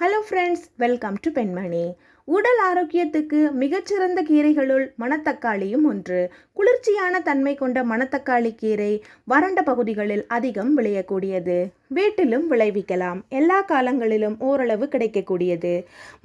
Hello friends welcome to பெண்மணி உடல் ஆரோக்கியத்துக்கு மிகச்சிறந்த கீரைகளுள் மணத்தக்காளியும் ஒன்று. குளிர்ச்சியான தன்மை கொண்ட மணத்தக்காளி கீரை வறண்ட பகுதிகளில் அதிகம் விளையக்கூடியது. வீட்டிலும் விளைவிக்கலாம். எல்லா காலங்களிலும் ஓரளவு கிடைக்கக்கூடியது.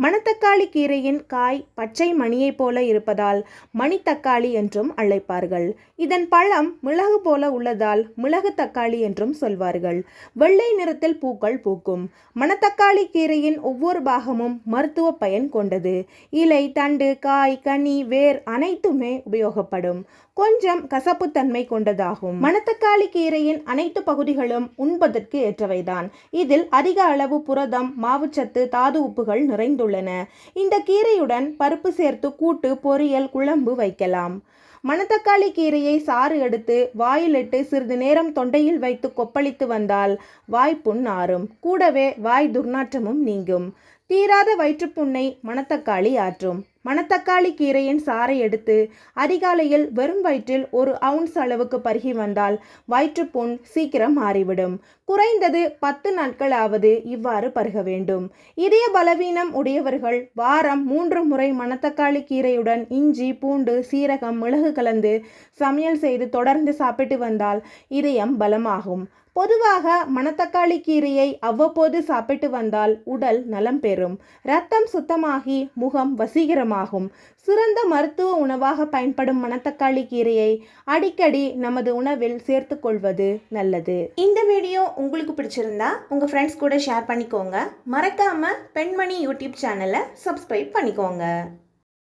மணத்தக்காளி கீரையின் காய் பச்சை மணியைப் போல இருப்பதால் மணித்தக்காளி என்றும் அழைப்பார்கள். இதன் பழம் மிளகு போல உள்ளதால் மிளகு தக்காளி என்றும் சொல்வார்கள். வெள்ளை நிறத்தில் பூக்கள் பூக்கும். மணத்தக்காளி கீரையின் ஒவ்வொரு பாகமும் மருத்துவ பயன் கொண்டது. இலை தண்டு காய் கனி வேர் அனைத்துமே உபயோகப்படும். கொஞ்சம் கசப்புத்தன்மை கொண்டதாகும். மணத்தக்காளி கீரையின் அனைத்து பகுதிகளும் உண்பதற்கு ஏற்றவைதான். இதில் அதிக அளவு புரதம் மாவுச்சத்து தாது உப்புகள் நிறைந்துள்ளன. இந்த கீரையுடன் பருப்பு சேர்த்து கூட்டு பொரியல் குழம்பு வைக்கலாம். மணத்தக்காளி கீரையை சாறு எடுத்து வாயிலிட்டு சிறிது நேரம் தொண்டையில் வைத்து கொப்பளித்து வந்தால் வாய்ப்புண் ஆறும் கூடவே வாய் துர்நாற்றமும் நீங்கும். தீராத வயிற்றுப்புண்ணை மணத்தக்காளி ஆற்றும். மணத்தக்காளி கீரையின் சாறை எடுத்து அதிகாலையில் வெறும் வயிற்றில் ஒரு அவுன்ஸ் அளவுக்கு பருகி வந்தால் வயிற்றுப்புண் சீக்கிரம் மாறிவிடும். குறைந்தது பத்து நாட்களாவது இவ்வாறு பருக வேண்டும். இதய பலவீனம் உடையவர்கள் வாரம் மூன்று முறை மணத்தக்காளி கீரையுடன் இஞ்சி பூண்டு சீரகம் மிளகு கலந்து சமையல் செய்து தொடர்ந்து சாப்பிட்டு வந்தால் இதயம் பலமாகும். பொதுவாக மணத்தக்காளி கீரையை அவ்வப்போது சாப்பிட்டு வந்தால் உடல் நலம் பெறும். ரத்தம் சுத்தமாகி முகம் வசீகரமாகும். சிறந்த மருத்துவ உணவாக பயன்படும் மணத்தக்காளி கீரையை அடிக்கடி நமது உணவில் சேர்த்துக்கொள்வது நல்லது. இந்த வீடியோ உங்களுக்கு பிடிச்சிருந்தா உங்க ஃப்ரெண்ட்ஸ் கூட ஷேர் பண்ணிக்கோங்க. மறக்காம பெண்மணி யூடியூப் சேனலை சப்ஸ்கிரைப் பண்ணிக்கோங்க.